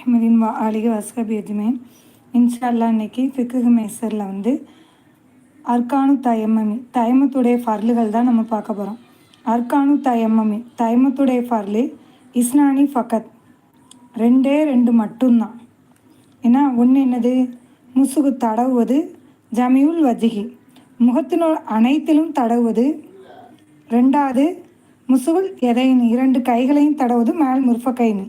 முஹம்மதின் வா அலிக வஸ்கபி அஜ்மேன் இன்ஷால்லா இன்னைக்கு ஃபிக்கு மேசரில் வந்து அர்கானு தயமமி தயமத்துடைய ஃபர்லுகள் தான் நம்ம பார்க்க போகிறோம் அர்கானு தயமமி தயமத்துடைய ஃபர்லு இஸ்னானி ஃபகத். ரெண்டே ரெண்டு மட்டும்தான். ஏன்னா ஒன்று என்னது? முசுகு தடவுவது ஜமியுல் வஜிகி முகத்தினோட அனைத்திலும் தடவுவது ரெண்டாவது முசுகுல் எதையின் இரண்டு கைகளையும் தடவுவது மேல் முர்ஃபகைனு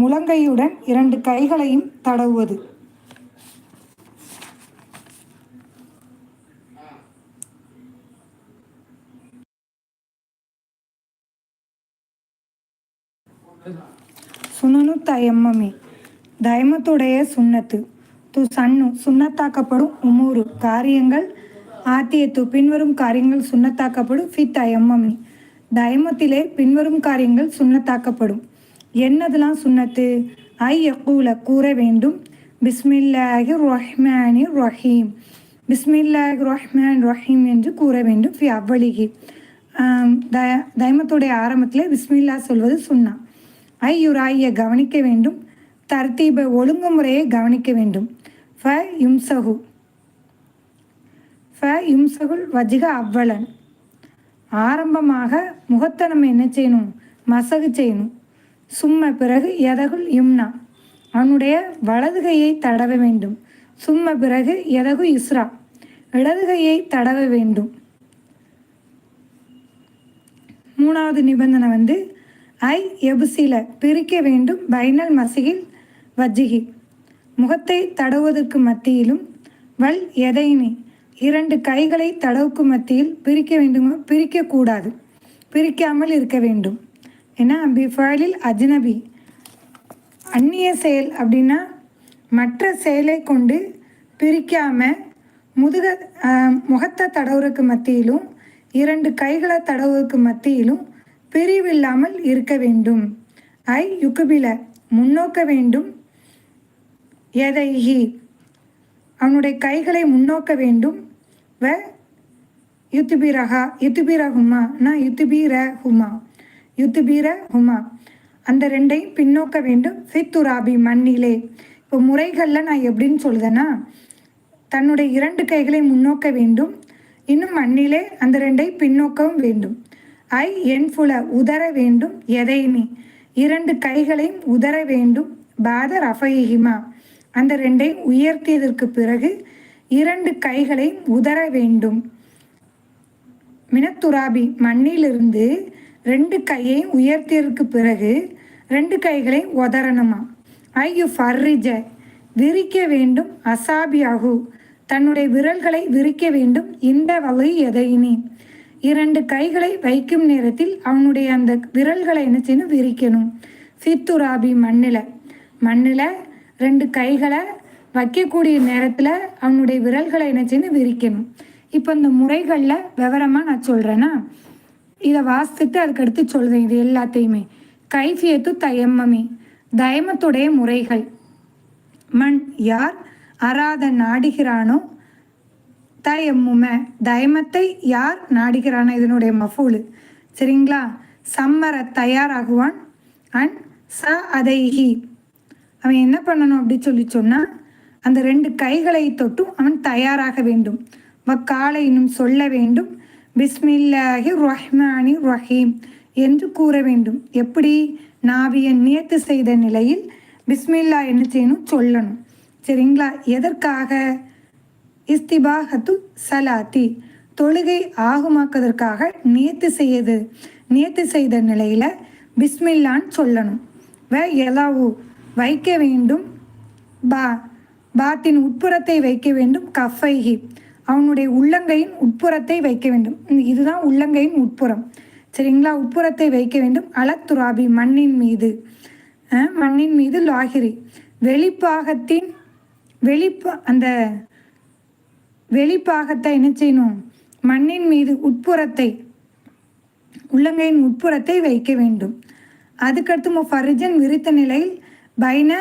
முழங்கையுடன் இரண்டு கைகளையும் தடவுவது. சுனனு தயம்மமி தயமத்துடைய சுண்ணத்து. து சன்னு சுண்ணத்தாக்கப்படும் உமூறு காரியங்கள். ஆத்தியத்து பின்வரும் காரியங்கள் சுண்ணத்தாக்கப்படும். ஃபி தயம்மமி தயமத்திலே பின்வரும் காரியங்கள் சுண்ணத்தாக்கப்படும். என்னதெல்லாம் சுண்ணத்து? ஐ யக்கூல கூற வேண்டும். பிஸ்மில்லாஹி ரஹ்மானி ரஹீம் பிஸ்மில்லாஹி ரஹ்மான் ரஹீம் என்று கூற வேண்டும் ஃபி அவ்வளிகி. தைமத்துடைய ஆரம்பத்தில் பிஸ்மில்லா சொல்வது சுண்ணா. ஐ யுராயை கவனிக்க வேண்டும். தர்த்தீப ஒழுங்குமுறையை கவனிக்க வேண்டும். ஃப யும்சகு ஃப யும்சகுல் வஜிக அவ்வளன். ஆரம்பமாக முகத்தை நம்ம என்ன செய்யணும்? மசகு செய்யணும். சும்ம பிறகு எதகுல் யும்னா. அவனுடைய வலதுகையை தடவ வேண்டும். சும்ம பிறகு எதகு இஸ்ரா. இடதுகையை தடவ வேண்டும். மூணாவது நிபந்தனை வந்து ஐ எபுசில பிரிக்க வேண்டும் பைனல் மசிகில் வஜ்ஜிகி. முகத்தை தடவுவதற்கு மத்தியிலும் வல் எதைனி இரண்டு கைகளை தடவுக்கு மத்தியில் பிரிக்க வேண்டும் பிரிக்கக்கூடாது பிரிக்காமல் இருக்க வேண்டும். ஏன்னா பிஃபாலில் அஜ்னபி. அந்நிய செயல் அப்படின்னா மற்ற செயலை கொண்டு பிரிக்காமல் முதுக முகத்தை தடவுறதுக்கு மத்தியிலும் இரண்டு கைகளை தடவுறதுக்கு மத்தியிலும் பிரிவில்லாமல் இருக்க வேண்டும். ஐ யுக்குபில முன்னோக்க வேண்டும். எதைஹி? அவனுடைய கைகளை முன்னோக்க வேண்டும். வ யுத்துபீரஹா யுத்துபீரஹுமா நான் யுத்துபீர ஹுமா யுத்துபீர ஹுமா. அந்த ரெண்டையும் பின்னோக்க வேண்டும். ஃபித்துராபி மண்ணிலே. இப்போ முறைகளில் நான் எப்படின்னு சொல்லுதேன்னா தன்னுடைய இரண்டு கைகளை முன்னோக்க வேண்டும். இன்னும் மண்ணிலே அந்த ரெண்டை பின்னோக்கவும் வேண்டும். ஐ ஃபுல உதர வேண்டும். எதையுமே இரண்டு கைகளையும் உதர வேண்டும். பாத ரஃபயிஹிமா அந்த ரெண்டை உயர்த்தியதற்கு பிறகு இரண்டு கைகளையும் உதர வேண்டும். மினத்துராபி மண்ணிலிருந்து ரெண்டு கையையும் உயர்த்தியதற்கு பிறகு ரெண்டு கைகளை உதறணுமா? ஐயு ஃபர்ரிஜ! விரிக்க வேண்டும் அசாபியாகு! தன்னுடைய விரல்களை விரிக்க வேண்டும் இந்த வகை எதையினி? இரண்டு கைகளை வைக்கும் நேரத்தில் அவனுடைய அந்த விரல்களை என்ன செய்யணும்? விரிக்கணும். ஃபித்துராபி மண்ணில். மண்ணில் ரெண்டு கைகளை வைக்கக்கூடிய நேரத்தில் அவனுடைய விரல்களை என்ன செய்யணும்? விரிக்கணும். இப்போ இந்த முறைகளில் விவரமாக நான் சொல்கிறேன்னா இதை வாசித்து அதுக்கடுத்து சொல்லுதேன் இது எல்லாத்தையுமே. கைஃபியத்து தயம்மமே தயமத்துடைய முறைகள். மண் யார் அராத நாடுகிறானோ தயம்மும தயமத்தை யார் நாடுகிறானோ இதனுடைய மஃபூலு. சரிங்களா? சம்மர தயாராகுவான் அண்ட் ச அதைஹி. அவன் என்ன பண்ணணும் அப்படி சொல்லி சொன்னால் அந்த ரெண்டு கைகளை தொட்டும் அவன் தயாராக வேண்டும். வக்காலை இன்னும் சொல்ல வேண்டும். பிஸ்மில்லாஹி ரஹ்மானி ரஹீம் என்று கூற வேண்டும். எப்படி? நாவியை நியத்து செய்த நிலையில் பிஸ்மில்லா என்ன செய்யணும் சொல்லணும். சரிங்களா? எதற்காக? இஸ்திபாகத்து சலாத்தி. தொழுகை ஆகுமாக்குவதற்காக நியத்து செய்யது. நியத்து செய்த நிலையில் பிஸ்மில்லான்னு சொல்லணும். வே எலாவு வைக்க வேண்டும். பா. பாத்தின் உட்புறத்தை வைக்க வேண்டும். கஃபைஹி. அவனுடைய உள்ளங்கையின் உட்புறத்தை வைக்க வேண்டும். இதுதான் உள்ளங்கையின் உட்புறம். சரிங்களா? உட்புறத்தை வைக்க வேண்டும். அலத்துராபி மண்ணின் மீது. மண்ணின் மீது லாகிரி. வெளிப்பாகத்தின் வெளிப்ப அந்த வெளிப்பாகத்தை என்ன செய்யணும்? மண்ணின் மீது உட்புறத்தை உள்ளங்கையின் உட்புறத்தை வைக்க வேண்டும். அதுக்கடுத்து ஃபரிஜன் விரித்த நிலையில் பைன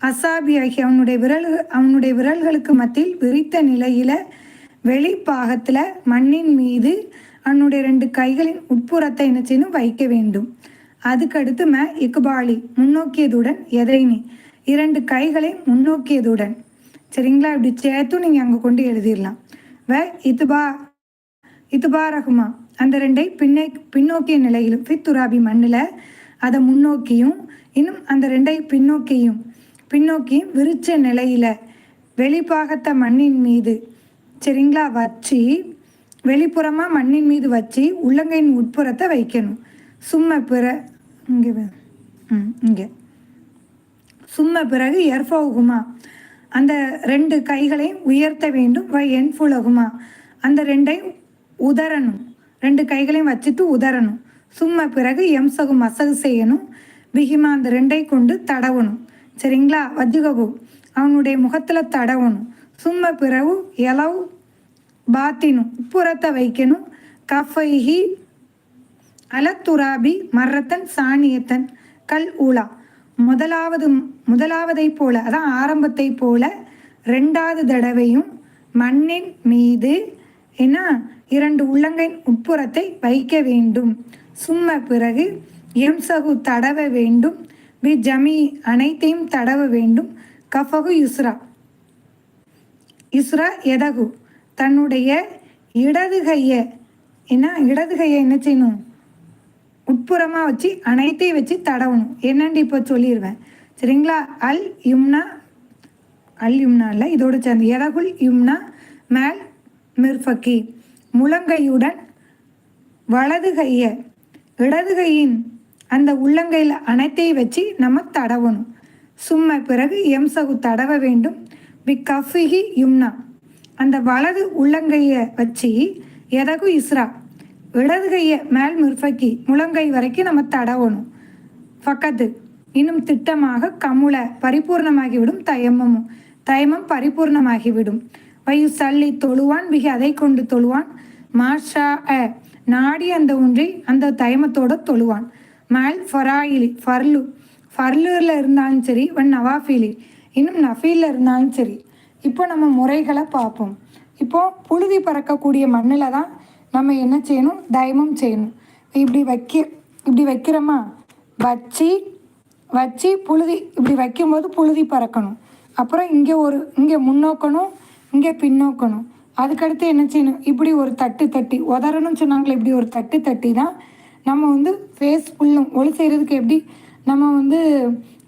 அசாபி ஆகிய அவனுடைய விரல் அவனுடைய விரல்களுக்கு மத்தியில் விரித்த நிலையில் வெளிப்பாகத்தில் மண்ணின் மீது அவனுடைய ரெண்டு கைகளின் உட்புறத்தை என்ன செய்யணும்? வைக்க வேண்டும். அதுக்கடுத்து ம இக்குபாலி முன்னோக்கியதுடன் எதைனி இரண்டு கைகளை முன்னோக்கியதுடன். சரிங்களா? இப்படி சேர்த்தும் நீங்கள் அங்கே கொண்டு எழுதிடலாம். வ இதுபா இதுபா ரகுமா. அந்த ரெண்டை பின்னே பின்னோக்கிய நிலையிலும் பித்துராபி மண்ணில் அதை முன்னோக்கியும் இன்னும் அந்த ரெண்டை பின்னோக்கியும் பின்னோக்கியும் விரிச்ச நிலையில் வெளிப்பாகத்த மண்ணின் மீது சரிங்களா? வச்சு வெளிப்புறமாக மண்ணின் மீது வச்சு உள்ளங்கையின் உட்புறத்தை வைக்கணும். சும்ம பிற இங்கே ம் இங்கே. சும்ம பிறகு எர்ஃபோகுமா அந்த ரெண்டு கைகளையும் உயர்த்த வேண்டும் வை என்ஃபுலகுமா அந்த ரெண்டையும் உதறணும். ரெண்டு கைகளையும் வச்சுட்டு உதறணும். சும்ம பிறகு எம்சகு மசகு செய்யணும். பிகிமா அந்த ரெண்டை கொண்டு தடவணும். சரிங்களா? வஜ்ஜுககு அவனுடைய முகத்தில் தடவணும். சும்ம பிறகு எலவு பாத்தினும் புறத்தை வைக்கணும் கஃபைஹி அலத்துராபி மர்ரத்தன் சாணியத்தன் கல் உலா முதலாவது முதலாவதை போல அதான் ஆரம்பத்தை போல ரெண்டாவது தடவையும் மண்ணின் மீது என்ன இரண்டு உள்ளங்கின் உட்புறத்தை வைக்க வேண்டும். சும்ம பிறகு எம்சகு தடவ வேண்டும். பி ஜமி அனைத்தையும் தடவ வேண்டும். கஃபகு யுஸ்ரா யுஸ்ரா எதகு தன்னுடைய இடது கையை என்ன இடது கையை என்ன செய்யணும்? உட்புறமாக வச்சு அனைத்தையும் வச்சு தடவணும். என்னன்னு இப்போ சொல்லிடுவேன் சரிங்களா? அல் யும்னா அல் யும்னா இல்லை இதோட சேர்ந்து. எதகுல் யும்னா மேல் மிர்ஃபக்கி முழங்கையுடன் வலது கையை இடது கையின் அந்த உள்ளங்கையில் அனைத்தையும் வச்சு நம்ம தடவணும். சும்ம பிறகு எம்சகு தடவ வேண்டும். பி கஃபிஹி யும்னா. அந்த வலது உள்ளங்கையை வச்சு எதகு இஸ்ரா இடது கையை மேல் முற்பக்கி முழங்கை வரைக்கும் நம்ம தடவணும். பக்கத்து இன்னும் திட்டமாக கமுல பரிபூர்ணமாகிவிடும் தயமமும் தயமம் பரிபூர்ணமாகிவிடும். வயு சல்லி தொழுவான் மிக அதை கொண்டு தொழுவான். மாஷா அ நாடி அந்த ஒன்றை அந்த தயமத்தோட தொழுவான். மேல் ஃபராயிலி ஃபர்லு. ஃபர்லூரில் இருந்தாலும் சரி வன் நவாஃபிலி. இன்னும் நஃபீலில் இருந்தாலும் சரி. இப்போ நம்ம முறைகளை பார்ப்போம். இப்போ புழுதி பறக்கக்கூடிய மண்ணில் தான் நம்ம என்ன செய்யணும்? தைமம் செய்யணும். இப்படி வைக்க இப்படி வைக்கிறோமா? வச்சு வச்சு புழுதி இப்படி வைக்கும்போது புழுதி பறக்கணும். அப்புறம் இங்கே ஒரு இங்கே முன்னோக்கணும் இங்கே பின்னோக்கணும். அதுக்கடுத்து என்ன செய்யணும்? இப்படி ஒரு தட்டு தட்டி உதறணும்னு சொன்னாங்களே இப்படி ஒரு தட்டு தட்டி தான் நம்ம வந்து ஃபேஸ் ஃபுல்லும் ஒளி செய்கிறதுக்கு எப்படி நம்ம வந்து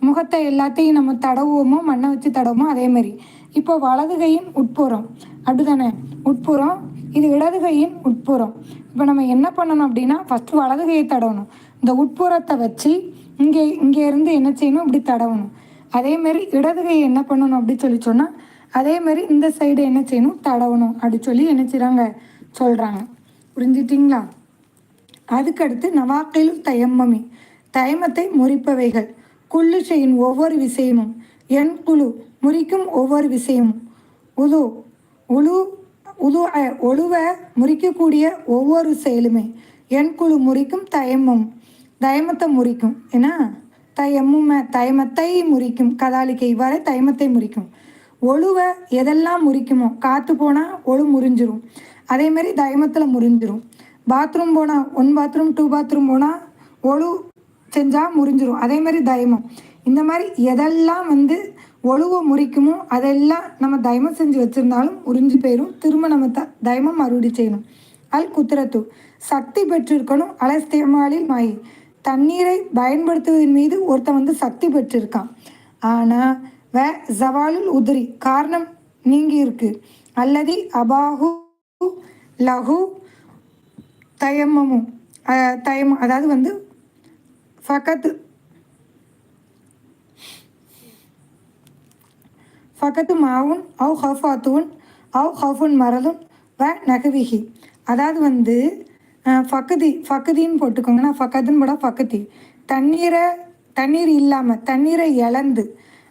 முகத்தை எல்லாத்தையும் நம்ம தடவுவோமோ மண்ணை வச்சு தடவுமோ அதே மாதிரி. இப்போ வலது கையின் உட்புறம். அப்படிதானே? உட்புறம் இது இடது கையின் உட்புறம். இப்போ நம்ம என்ன பண்ணணும் அப்படின்னா ஃபஸ்ட்டு வலது கையை தடவணும். இந்த உட்புறத்தை வச்சு இங்கே இங்கே இருந்து என்ன செய்யணும்? இப்படி தடவணும். அதேமாரி இடது கையை என்ன பண்ணணும் அப்படின்னு சொல்லி சொன்னால் அதேமாரி இந்த சைடு என்ன செய்யணும்? தடவணும். அப்படி சொல்லி என்ன செய்கிறாங்க சொல்கிறாங்க புரிஞ்சிட்டிங்களா? அதுக்கடுத்து நவாக்கையில் தயம்மமி. தயமத்தை முறிப்பவைகள். குள்ளு செய்யும் ஒவ்வொரு விஷயமும் என் குழு முறிக்கும் ஒவ்வொரு விசையும். உது உழு உது ஒழுவ முறிக்கக்கூடிய ஒவ்வொரு செயலுமே. என் குழு முறிக்கும் தயமும். தயமத்தை முறிக்கும். ஏன்னா தயமும் தயமத்தை முறிக்கும். கதாலிக்கை இவ்வாறு தயமத்தை முறிக்கும். ஒழுவ எதெல்லாம் முறிக்குமோ காற்று போனால் ஒழு முறிஞ்சிரும். மாதிரி தயமத்தில் முறிஞ்சிரும். பாத்ரூம் போனால் ஒன் பாத்ரூம் டூ பாத்ரூம் போனால் ஒழு செஞ்சால் முறிஞ்சிரும். அதே மாதிரி தயமம். இந்த மாதிரி எதெல்லாம் வந்து ஒழுவை முறிக்குமோ அதெல்லாம் நம்ம தயமம் செஞ்சு வச்சுருந்தாலும் உறிஞ்சு போயிடும் திரும்ப நம்ம த தயமம் மறுபடி செய்யணும். அல் குத்திரத்து சக்தி பெற்றிருக்கணும் அலஸ்தேமாலில் மாயி. தண்ணீரை பயன்படுத்துவதன் மீது ஒருத்தன் வந்து சக்தி பெற்றிருக்கான். ஆனால் வே ஜவாலுல் உதிரி காரணம் நீங்கி இருக்கு அல்லது அபாஹு லகு தயமமும். தயம் அதாவது வந்து ஃபக்கத்து ஃபகத்து மாவுன் அவு ஹஃபாத்தூன் அவு ஹஃபுன் மரதுன் வ நகவிஹி. அதாவது வந்து ஃபக்குதி ஃபக்குதின்னு போட்டுக்கோங்கன்னா ஃபக்கத்துன்னு போட ஃபக்குதி. தண்ணீரை தண்ணீர் இல்லாமல் தண்ணீரை இழந்து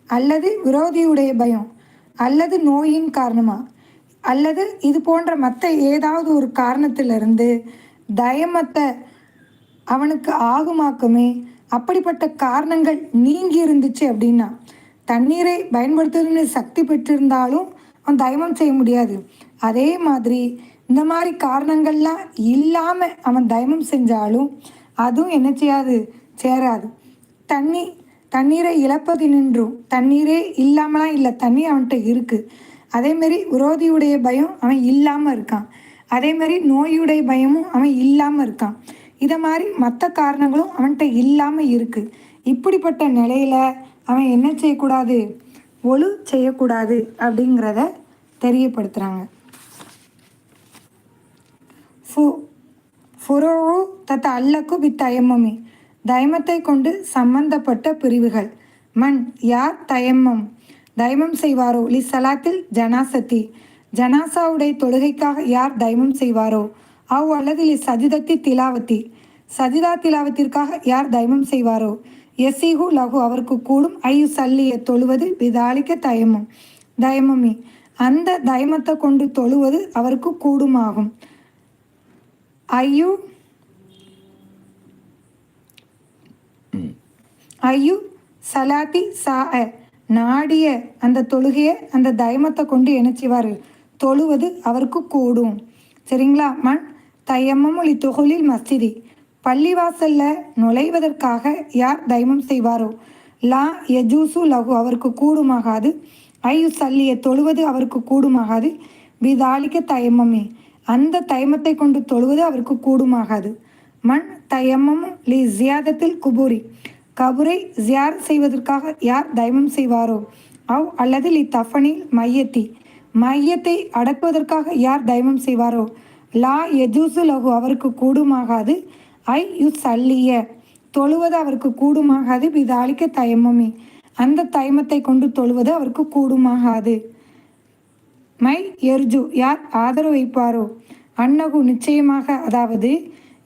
அல்லது விரோதியுடைய பயம் அல்லது நோயின் காரணமாக அல்லது இது போன்ற மற்ற ஏதாவது ஒரு காரணத்திலிருந்து தயமத்தை அவனுக்கு ஆகுமாக்குமே அப்படிப்பட்ட காரணங்கள் நீங்கி இருந்துச்சு அப்படின்னா தண்ணீரை பயன்படுத்துவதற்கு சக்தி பெற்றிருந்தாலும் அவன் தயமம் செய்ய முடியாது. அதே மாதிரி இந்த மாதிரி காரணங்கள்லாம் இல்லாமல் அவன் தயமம் செஞ்சாலும் அதுவும் என்ன செய்யாது? சேராது. தண்ணி தண்ணீரை இழப்பது நின்றும் தண்ணீரே இல்லாமலாம் இல்லை. தண்ணி அவன்கிட்ட இருக்குது அதேமாரி விரோதியுடைய பயம் அவன் இல்லாமல் இருக்கான். அதேமாரி நோயுடைய பயமும் அவன் இல்லாமல் இருக்கான். இதை மாதிரி மற்ற காரணங்களும் அவன்கிட்ட இல்லாமல் இருக்குது இப்படிப்பட்ட நிலையில் அவன் என்ன செய்யக்கூடாது? ஒழு செய்யக்கூடாது அப்படிங்கிறத தெரியப்படுத்துகிறாங்க ஃபு ஃபுரோவு தத்த அல்லக்கு வித் தயமமே தயமத்தை கொண்டு சம்பந்தப்பட்ட பிரிவுகள். மண் யார் தயமம் தயமம் செய்வாரோ? லி சலாத்தில் ஜனாசத்தி. ஜனாசாவுடைய தொழுகைக்காக யார் தயமம் செய்வாரோ? அவ் அல்லது லி சஜிதத்தி திலாவத்தி. சஜிதா திலாவத்திற்காக யார் தயமம் செய்வாரோ? எசிஹு லகு அவருக்கு கூடும் ஐயு சல்லிய தொழுவது விதாலிக்க தயமம் தயமமி. அந்த தயமத்தை கொண்டு தொழுவது அவருக்கு கூடுமாகும். ஐயு ஐயு சலாத்தி சா நாடிய அந்த தொழுகையை அந்த தயமத்தை கொண்டு இணைச்சிவார் தொழுவது அவருக்கு கூடும். சரிங்களா? மண் தயமமொழி ஒளி தொகுலில் மஸ்ஜிதி. பள்ளிவாசல்ல நுழைவதற்காக யார் தைமம் செய்வாரோ? லா யஜூசு லகு அவருக்கு கூடுமாகாது. ஐயு சல்லிய தொழுவது அவருக்கு கூடுமாகாது. விதாலிக்க தயமமே அந்த தயமத்தை கொண்டு தொழுவது அவருக்கு கூடுமாகாது. மண் தயமமும் லி ஜியாதத்தில் குபூரி கபுரை ஜியார் செய்வதற்காக யார் தைமம் செய்வாரோ? அவ் அல்லது லி தஃபனில் மையத்தி மையத்தை அடக்குவதற்காக யார் தைமம் செய்வாரோ? லா எஜூசு லகு அவருக்கு கூடுமாகாது. I U சல்லிய. தொழுவது அவருக்கு கூடுமாகாது விதாலிக்க தயமமே. அந்த தயமத்தை கொண்டு தொழுவது அவருக்கு கூடுமாகாது. மை எர்ஜு யார் ஆதரவு வைப்பாரோ? அன்னகு நிச்சயமாக அதாவது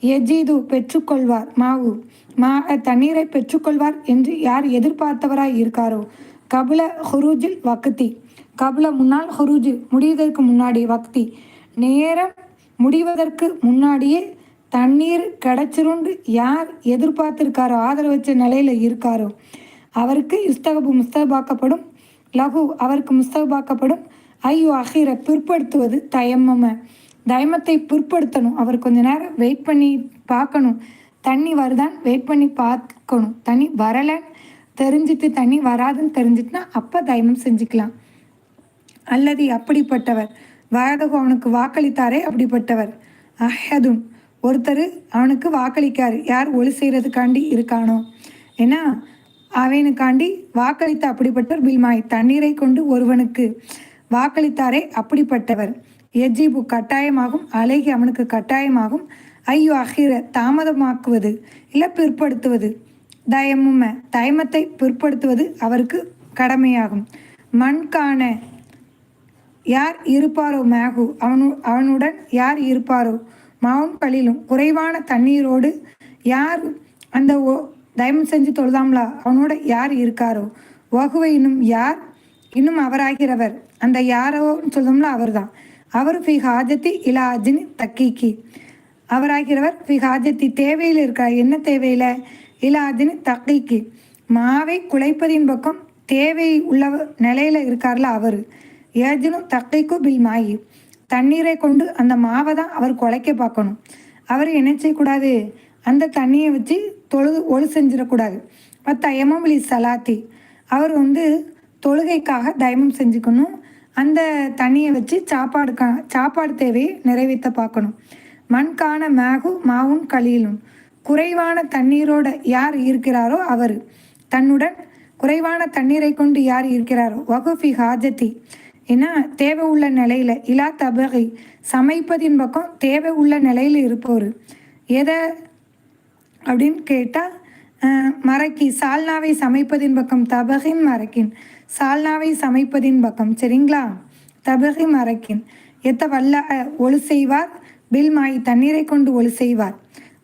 எஜீது பெற்றுக்கொள்வார். மாவு மா தண்ணீரை பெற்றுக்கொள்வார் என்று யார் எதிர்பார்த்தவராய் இருக்காரோ? கபுல ஹுரூஜில் வக்தி கபுல முன்னால் ஹுரூஜில் முடிவதற்கு முன்னாடி வக்தி நேரம் முடிவதற்கு முன்னாடியே தண்ணீர் கிடைச்சிருண்டு யார் எதிர்பார்த்திருக்காரோ ஆதரவு வச்ச நிலையில் இருக்காரோ அவருக்கு இஸ்தகபு முஸ்தகபாக்கப்படும் லகு அவருக்கு முஸ்தகபாக்கப்படும். ஐயோ அஹீரை பிற்படுத்துவது தயமம. தயமத்தை பிற்படுத்தணும். அவர் கொஞ்ச நேரம் வெயிட் பண்ணி பார்க்கணும். தண்ணி வருதான்னு வெயிட் பண்ணி பார்க்கணும். தண்ணி வரலைன்னு தெரிஞ்சிட்டு தண்ணி வராதுன்னு தெரிஞ்சிட்டுனா அப்போ தயமம் செஞ்சுக்கலாம். அல்லது அப்படிப்பட்டவர். வயதகு அவனுக்கு வாக்களித்தாரே அப்படிப்பட்டவர். அஹதும் ஒருத்தர் அவனுக்கு வாக்களிக்காரு. யார் ஒளி செய்கிறதுக்காண்டி இருக்கானோ. ஏன்னா அவனுக்காண்டி வாக்களித்த அப்படிப்பட்டவர் பில்மாய். தண்ணீரை கொண்டு ஒருவனுக்கு வாக்களித்தாரே அப்படிப்பட்டவர். எஜிபு கட்டாயமாகும். அழகி அவனுக்கு கட்டாயமாகும். ஐயோ அகிர தாமதமாக்குவது இல்லை பிற்படுத்துவது தயமும தயமத்தை பிற்படுத்துவது அவருக்கு கடமையாகும். மண்கான யார் இருப்பாரோ மேகு? அவனு அவனுடன் யார் இருப்பாரோ? மாவும் குறைவான தண்ணீரோடு யார் அந்த ஓ தயமம் செஞ்சு தொழுதாம்லா? அவனோட யார் இருக்காரோ? வகுவை இன்னும் யார்? இன்னும் அவராகிறவர். அந்த யாரோன்னு சொல்லும்ல அவர் தான் அவர் ஃபி ஹாஜத்தி இலா தக்கீக்கி தக்கிக்கு அவராகிறவர் ஃபி ஹாஜத்தி தேவையில் இருக்கார் என்ன தேவையில்? இலா தக்கீக்கி மாவை குலைப்பதின் பக்கம் தேவை உள்ள நிலையில் இருக்கார்ல அவர். ஏஜினும் தக்கைக்கு பில் மாயி. தண்ணீரை கொண்டு அந்த மாவை தான் அவர் குலைக்க பார்க்கணும். அவர் என்ன செய்யக்கூடாது? அந்த தண்ணியை வச்சு தொழுது ஒழு செஞ்சிடக்கூடாது. தயமம் இலி சலாத்தி அவர் வந்து தொழுகைக்காக தயமம் செஞ்சுக்கணும். அந்த தண்ணியை வச்சு சாப்பாடுக்கா சாப்பாடு தேவையை நிறைவேற்ற பார்க்கணும். மண்கான மேகு மாவும் களியிலும் குறைவான தண்ணீரோட யார் இருக்கிறாரோ அவர். தன்னுடன் குறைவான தண்ணீரை கொண்டு யார் இருக்கிறாரோ? வகுஃபி ஹாஜத்தி. ஏன்னா தேவை உள்ள நிலையில் இலா தபகை சமைப்பதின் பக்கம் தேவை உள்ள நிலையில் இருப்பவர் எதை அப்படின்னு கேட்டால் மறக்கி சால்னாவை சமைப்பதின் பக்கம் தபகின் மறக்கின். சால்னாவை சமைப்பதின் பக்கம் சரிங்களா? தபகி மறக்கின். எத்த வல்ல ஒழு செய்வார் பில் மாய் தண்ணீரை கொண்டு ஒழு செய்வார்.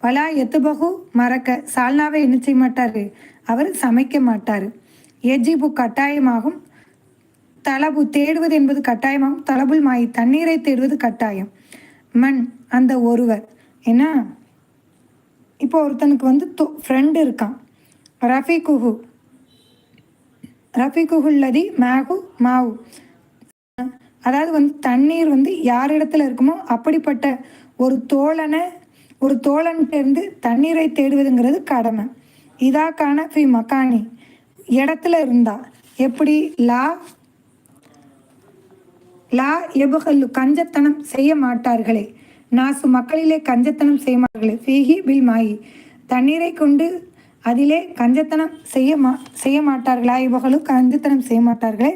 வலா எத்துபகு மறக்க சால்னாவை என்ன செய்ய மாட்டார்? அவர் சமைக்க மாட்டார். எஜிபு கட்டாயமாகும் தலபு தேடுவது என்பது கட்டாயமாம் தலபுல் மாயி தண்ணீரை தேடுவது கட்டாயம். மண் அந்த ஒருவர். ஏன்னா இப்போ ஒருத்தனுக்கு வந்து தோ ஃப்ரெண்டு இருக்கான். ரஃபி குஹு ரஃபி குஹுல்லதி மேகு மாவு. அதாவது வந்து தண்ணீர் வந்து யார் இடத்துல இருக்குமோ அப்படிப்பட்ட ஒரு தோழனை ஒரு தோழன்கிட்டேருந்து தண்ணீரை தேடுவதுங்கிறது கடமை. இதாக்கான ஃபி மக்கானி இடத்துல இருந்தா எப்படி லா லா எபுகல்லு கஞ்சத்தனம் செய்ய மாட்டார்களே. நாசு மக்களிலே கஞ்சத்தனம் செய்ய மாட்டார்களே ஃபீஹி பில் மாயி. தண்ணீரை கொண்டு அதிலே கஞ்சத்தனம் செய்ய மா செய்ய மாட்டார்களா. இவர்களும் கஞ்சத்தனம் செய்ய மாட்டார்களே.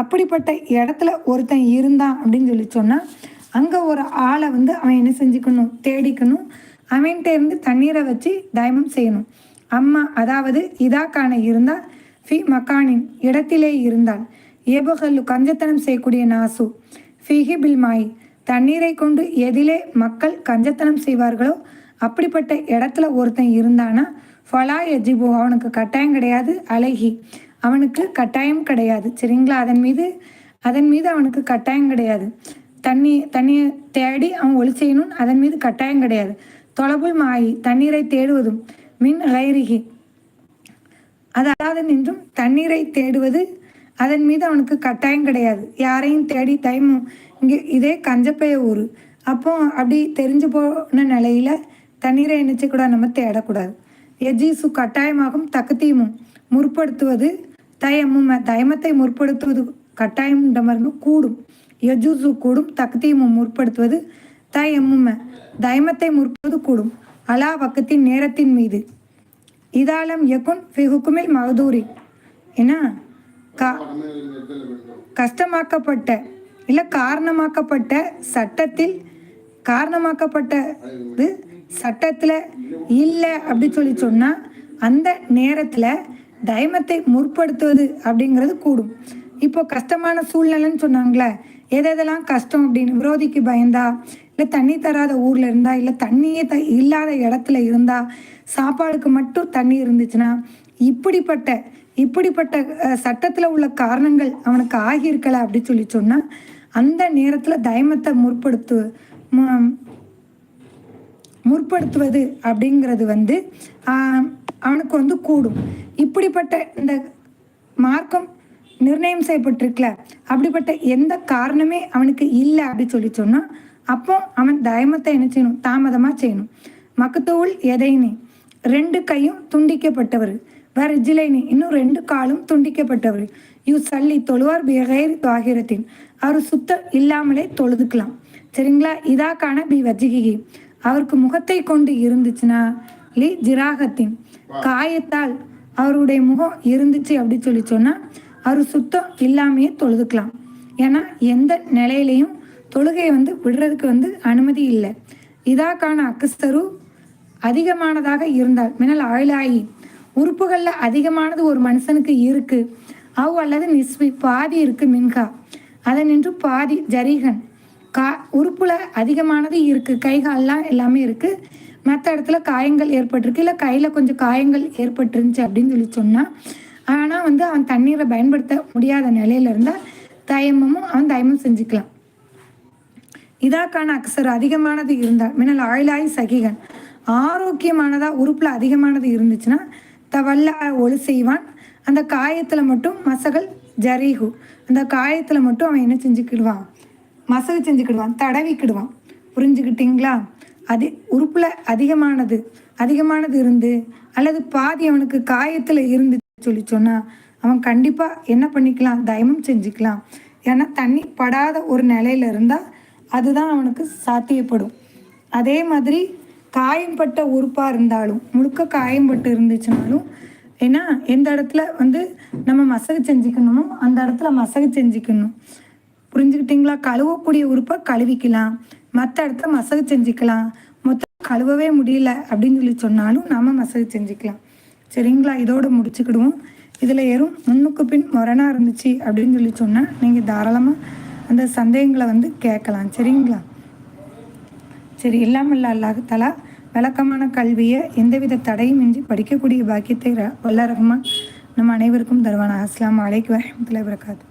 அப்படிப்பட்ட இடத்துல ஒருத்தன் இருந்தான் அப்படின்னு சொல்லி சொன்னால் அங்கே ஒரு ஆளை வந்து அவன் என்ன செஞ்சுக்கணும்? தேடிக்கணும். அவன்கிட்ட இருந்து தண்ணீரை வச்சு தயமம் செய்யணும். அம்மா அதாவது இதாக்கான இருந்தால் ஃபி மக்கானின் இடத்திலே இருந்தால் ஏபுகல்லு கஞ்சத்தனம் செய்யக்கூடிய நாசு. ஃபிஹி பில் மாய் தண்ணீரை கொண்டு எதிலே மக்கள் கஞ்சத்தனம் செய்வார்களோ? அப்படிப்பட்ட இடத்துல ஒருத்தன் இருந்தானா? ஃபலா எஜிபோ அவனுக்கு கட்டாயம் கிடையாது. அழகி அவனுக்கு கட்டாயம் கிடையாது. சரிங்களா? அதன் மீது அதன் மீது அவனுக்கு கட்டாயம் கிடையாது. தண்ணி தண்ணியை தேடி அவன் ஒளி செய்யணும். அதன் மீது கட்டாயம் கிடையாது. தொலைபுல் மாயி தண்ணீரை தேடுவதும் மின் கைரிகி. அதாவது நின்றும் தண்ணீரை தேடுவது அதன் மீது அவனுக்கு கட்டாயம் கிடையாது. யாரையும் தேடி தைமும் இங்கே இதே கஞ்சப்பைய ஊர். அப்போ அப்படி தெரிஞ்சு போன நிலையில தண்ணீரை கூட நம்ம தேடக்கூடாது. எஜீசு கட்டாயமாகும் தகுதியுமும் முற்படுத்துவது தயமும் தயமத்தை முற்படுத்துவது கட்டாயம் மாதிரி கூடும். எஜூசு கூடும் தகுதியுமும் முற்படுத்துவது தயமும் தயமத்தை முற்பது கூடும். அலா வக்கத்தின் நேரத்தின் மீது. இதாலம் எக்குன் ஃபிஹுக்குமில் மகதூரி என்ன? கஷ்டமாக்கப்பட்ட இல்லை காரணமாக்கப்பட்ட சட்டத்தில் காரணமாக்கப்பட்டது சட்டத்தில் இல்லை அப்படி சொல்லி சொன்னால் அந்த நேரத்தில் தைமத்தை முற்படுத்துவது அப்படிங்கிறது கூடும். இப்போ கஷ்டமான சூழ்நிலைன்னு சொன்னாங்களே எதெல்லாம் கஷ்டம் அப்படின்னு? விரோதிக்கு பயந்தா இல்லை தண்ணி தராத ஊரில் இருந்தா இல்லை தண்ணியே த இல்லாத இடத்துல இருந்தா சாப்பாடுக்கு மட்டும் தண்ணி இருந்துச்சுன்னா இப்படிப்பட்ட இப்படிப்பட்ட சட்டத்தில் உள்ள காரணங்கள் அவனுக்கு ஆகியிருக்கல அப்படி சொல்லி சொன்னால் அந்த நேரத்தில் தைமத்தை முற்படுத்து முற்படுத்துவது அப்படிங்கிறது வந்து அவனுக்கு வந்து கூடும். இப்படிப்பட்ட இந்த மார்க்கம் நிர்ணயம் செய்யப்பட்டிருக்கல அப்படிப்பட்ட எந்த காரணமே அவனுக்கு இல்லை அப்படி சொல்லி சொன்னால் அப்போ அவன் தயமத்தை என்ன செய்யணும்? தாமதமாக செய்யணும். மக்கத்தோல் எதைனே ரெண்டு கையும் துண்டிக்கப்பட்டவர். வேற இன்னும் ரெண்டு காலும் துண்டிக்கப்பட்டவர் யூ சல்லி தொழுவார் பிகைர் தாகிரத்தின். அவர் சுத்தம் இல்லாமலே தொழுதுக்கலாம். சரிங்களா? இதாக்கான பி வஜிகி அவருக்கு முகத்தை கொண்டு இருந்துச்சுன்னா லி ஜிராகத்தின். காயத்தால் அவருடைய முகம் இருந்துச்சு அப்படி சொல்லி சொன்னால் அவர் சுத்தம் இல்லாமையே தொழுதுக்கலாம். ஏன்னா எந்த நிலையிலையும் தொழுகையை வந்து விடுறதுக்கு வந்து அனுமதி இல்லை. இதாக்கான அக்கஸ்தரு அதிகமானதாக இருந்தால் மினல் ஆயிலாயி. உறுப்புகளில் அதிகமானது ஒரு மனுஷனுக்கு இருக்கு. அவ் அல்லது நிஸ்வி பாதி இருக்கு மின்கா. அதை நின்று பாதி ஜரீகன். கா உறுப்புல அதிகமானது இருக்கு. கைகால்லாம் எல்லாமே இருக்கு. மற்ற இடத்துல காயங்கள் ஏற்பட்டிருக்கு. இல்லை கையில் கொஞ்சம் காயங்கள் ஏற்பட்டுருந்துச்சு அப்படின்னு சொல்லி சொன்னா ஆனால் வந்து அவன் தண்ணீரை பயன்படுத்த முடியாத நிலையில இருந்தால் தயமமும் அவன் தயமும் செஞ்சுக்கலாம். இதாக்கான அக்சர் அதிகமானது இருந்தால் மின்னல் ஆயிலாய் சகிகன். ஆரோக்கியமானதாக உறுப்பில் அதிகமானது இருந்துச்சுன்னா தவல்ல ஒளி செய்வான். அந்த காயத்தில் மட்டும் மசகல் ஜரீகு. அந்த காயத்தில் மட்டும் அவன் என்ன செஞ்சுக்கிடுவான்? மசகு செஞ்சுக்கிடுவான் தடவிக்கிடுவான். புரிஞ்சுக்கிட்டீங்களா? அது உறுப்பில் அதிகமானது. அதிகமானது இருந்து அல்லது பாதி அவனுக்கு காயத்தில் இருந்து சொல்லி சொன்னால் அவன் கண்டிப்பாக என்ன பண்ணிக்கலாம்? தயமம் செஞ்சுக்கலாம். ஏன்னா தண்ணி படாத ஒரு நிலையில இருந்தால் அதுதான் அவனுக்கு சாத்தியப்படும். அதே மாதிரி காயம்பட்ட உறுப்பாக இருந்தாலும் முழுக்க காயம்பட்டு இருந்துச்சுனாலும் ஏன்னா எந்த இடத்துல வந்து நம்ம மசகு செஞ்சுக்கணுமோ அந்த இடத்துல மசகு செஞ்சுக்கணும். புரிஞ்சுக்கிட்டிங்களா? கழுவக்கூடிய உறுப்பை கழுவிக்கலாம். மற்ற இடத்துல மசகு செஞ்சுக்கலாம். மொத்தம் கழுவவே முடியல அப்படின்னு சொல்லி சொன்னாலும் நம்ம மசகு செஞ்சுக்கலாம். சரிங்களா? இதோடு முடிச்சுக்கிடுவோம். இதில் ஏறும். முன்னுக்கு பின் முரணாக இருந்துச்சு அப்படின்னு சொல்லி சொன்னால் நீங்கள் தாராளமாக அந்த சந்தேகங்களை வந்து கேட்கலாம். சரிங்களா? சரி இல்லாமல் அல்லாஹாலா விளக்கமான கல்வியை எந்தவித தடையும் இன்றி படிக்கக்கூடிய பாக்கியத்தை வல்ல ரஹ்மான் நம்ம அனைவருக்கும் தருவானா அஸ்லாம் அலைக்கு வரமத்துல வரகாத்து